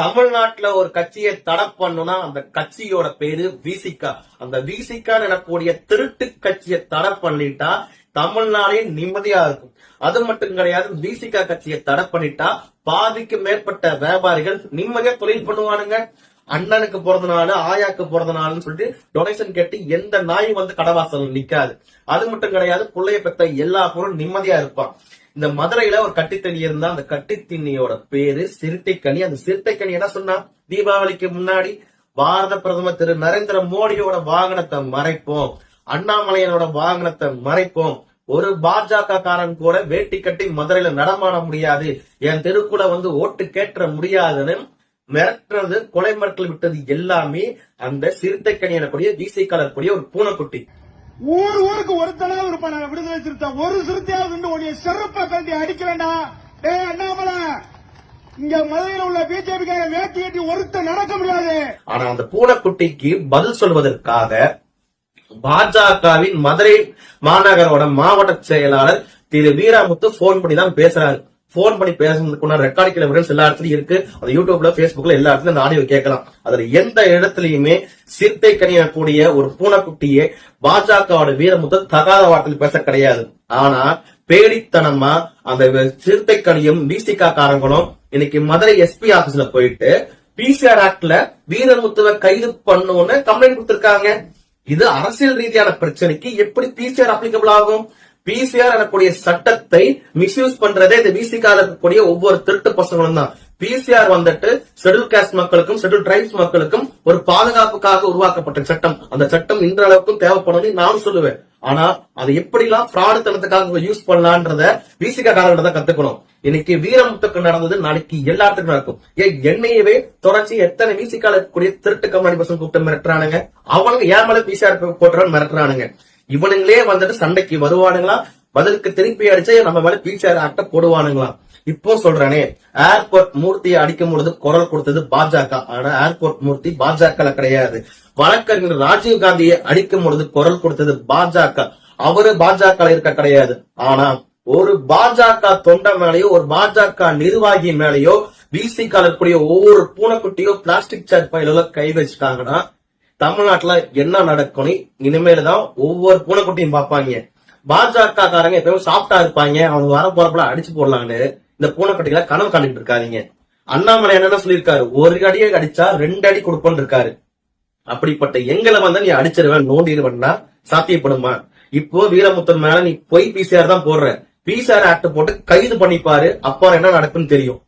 தமிழ்நாட்டுல ஒரு கட்சியை தடை பண்ணுனா அந்த கட்சியோட பேரு விசிகா அந்த விசிகா எனக்கூடிய திருட்டு கட்சியை தடை பண்ணிட்டா தமிழ்நாடே நிம்மதியா இருக்கும். அது மட்டும் கிடையாது விசிகா கட்சியை தடை பண்ணிட்டா பாதிக்கு மேற்பட்ட வியாபாரிகள் நிம்மதியா தொழில் பண்ணுவானுங்க. அண்ணனுக்கு பிறந்த நாள் ஆயாக்கு பிறந்த நாள்னு சொல்லிட்டு டொனேஷன் கேட்டு எந்த நாயும் வந்து கடவாசல் நிக்காது. அது மட்டும் கிடையாது பிள்ளைய பெத்த எல்லா பொருளும் நிம்மதியா இருப்பான். இந்த மதுரையில ஒரு கட்டித்தண்ணி இருந்தா அந்த கட்டித்தண்ணியோட பேரு சிறுத்தைக்கனி அந்த சிறுத்தைக்கனி என்ன சொன்னா? தீபாவளிக்கு முன்னாடி பாரத பிரதமர் திரு நரேந்திர மோடியோட வாகனத்தை மறைப்போம். அண்ணாமலையனோட வாகனத்தை மறைப்போம். ஒரு பாஜக காரன் கூட வேட்டி கட்டி மதுரையில நடமாட முடியாது. என் தெருக்குள்ள வந்து ஓட்டு கேட்ட முடியாதுன்னு மிரட்டுறது கொலை மிரட்டல் விட்டது எல்லாமே அந்த சிறுத்தைக்கணி எனக்கூடிய வீசை கலரக்கூடிய ஒரு பூனைக்குட்டி. ஊர் ஊருக்கு ஒருத்தனாவது இருப்பான் விடுதலை சிறுத்தை ஒரு சிறுத்தையாவது இருந்து சிறப்பை செருப்ப கட்டி அடிக்கிறேன்டா டே அண்ணாமலை இங்க மதுரையில் உள்ள பிஜேபி வேட்டி கட்டி ஒருத்த நடக்க முடியாது. ஆனா அந்த பூனைக்குட்டிக்கு பதில் சொல்வதற்காக பாஜகவின் மதுரை மாநகரோட மாவட்ட செயலாளர் திரு வீராமுத்து போன் பண்ணி தான் பேசுறாரு. போன் பண்ணி பேசுறதுக்குள்ள ரெக்கார்டு கிளம்புகள் எல்லா இடத்துலயும் இருக்கு. அது யூடியூப்ல பேஸ்புக்ல எல்லா இடத்துலயும் அந்த ஆடியோ கேட்கலாம். அதுல எந்த இடத்துலயுமே சிறுத்தை கனியக்கூடிய ஒரு பூனைக்குட்டியே பாஜகவோட வீரமுத்து தகாத வார்த்தையில் பேச கிடையாது. ஆனா பேடித்தனமா அந்த சிறுத்தை கனியும் பிசிகா காரங்களும் இன்னைக்கு மதுரை எஸ்பி ஆபீஸ்ல போயிட்டு பிசிஆர் ஆக்ட்ல வீரமுத்துவை கைது பண்ணுன்னு கம்ப்ளைண்ட் கொடுத்திருக்காங்க. இது அரசியல் ரீதியான பிரச்சனைக்கு எப்படி பிசிஆர் அப்ளிகபிள் ஆகும்? பிசிஆர் எனக்கூடிய சட்டத்தை மிஸ்யூஸ் பண்றதே இந்த விசிகால இருக்கக்கூடிய ஒவ்வொரு திருட்டு பசங்களும் தான். பிசிஆர் வந்துட்டு ஷெட்யூல் காஸ்ட் மக்களுக்கும் ஷெட்யூல் டிரைப்ஸ் மக்களுக்கும் ஒரு பாதுகாப்புக்காக உருவாக்கப்பட்ட சட்டம். அந்த சட்டம் இன்ற அளவுக்கும் தேவைப்படும் நானும் சொல்லுவேன். ஆனா அதை எப்படிலாம் ஃப்ராடு தனத்துக்காக யூஸ் பண்ணலான்றத விசிகா காலகட்டம் தான் கத்துக்கணும். இன்னைக்கு வீரமுத்துக்கு நடந்தது நாளைக்கு எல்லாத்துக்கும் நடக்கும். ஏன் என்னையவே தொடர்ச்சி எத்தனை விசிகால இருக்கக்கூடிய திருட்டு கம்பெனி பசங்க கூப்பிட்டு மிரட்டுறானுங்க? அவனுங்க ஏன் மேல பிசிஆர் போட்டுறான்னு மிரட்டுறானுங்க. இவனுங்களே வந்துட்டு சண்டைக்கு வருவானுங்களா? பதிலுக்கு திருப்பி அடிச்சா நம்ம மேல பிசிஆர் ஆக்ட போடுவானுங்களா? இப்போ சொல்றேனே ஏர்போர்ட் மூர்த்தியை அடிக்கும் பொழுது குரல் கொடுத்தது பாஜக. ஆனா ஏர்போர்ட் மூர்த்தி பாஜக கிடையாது. வழக்கறிஞர் ராஜீவ் காந்தியை அடிக்கும் பொழுது குரல் கொடுத்தது பாஜக. அவரு பாஜக இருக்க கிடையாது. ஆனா ஒரு பாஜக தொண்டை மேலேயோ ஒரு பாஜக நிர்வாகி மேலேயோ பிசிக இருக்கக்கூடிய ஒவ்வொரு பூனைக்குட்டியோ பிளாஸ்டிக் சேர் பயில கை வச்சுட்டாங்கன்னா தமிழ்நாட்டுல என்ன நடக்கும்னு இனிமேல தான் ஒவ்வொரு பூனைக்குட்டியும் பார்ப்பாங்க. பாஜக காரங்க எப்பயும் சாப்பிட்டா இருப்பாங்க. அவங்க வர போறப்பல அடிச்சு போடலான்னு இந்த பூனைக்குட்டிகளை கனவு காண்டிட்டு இருக்காதிங்க. அண்ணாமலை என்னென்ன சொல்லியிருக்காரு? ஒரு அடியை அடிச்சா ரெண்டு அடி கொடுப்போன்னு இருக்காரு. அப்படிப்பட்ட எங்களை வந்து நீ அடிச்சிருவேன் நோண்டிடுவேன்னா சாத்தியப்படுமா? இப்போ வீரமுத்தன் மேல நீ பொய் பிசிஆர் தான் போடுற. பிசிஆர் ஆக்ட் போட்டு கைது பண்ணிப்பாரு. அப்போ என்ன நடக்குன்னு தெரியும்.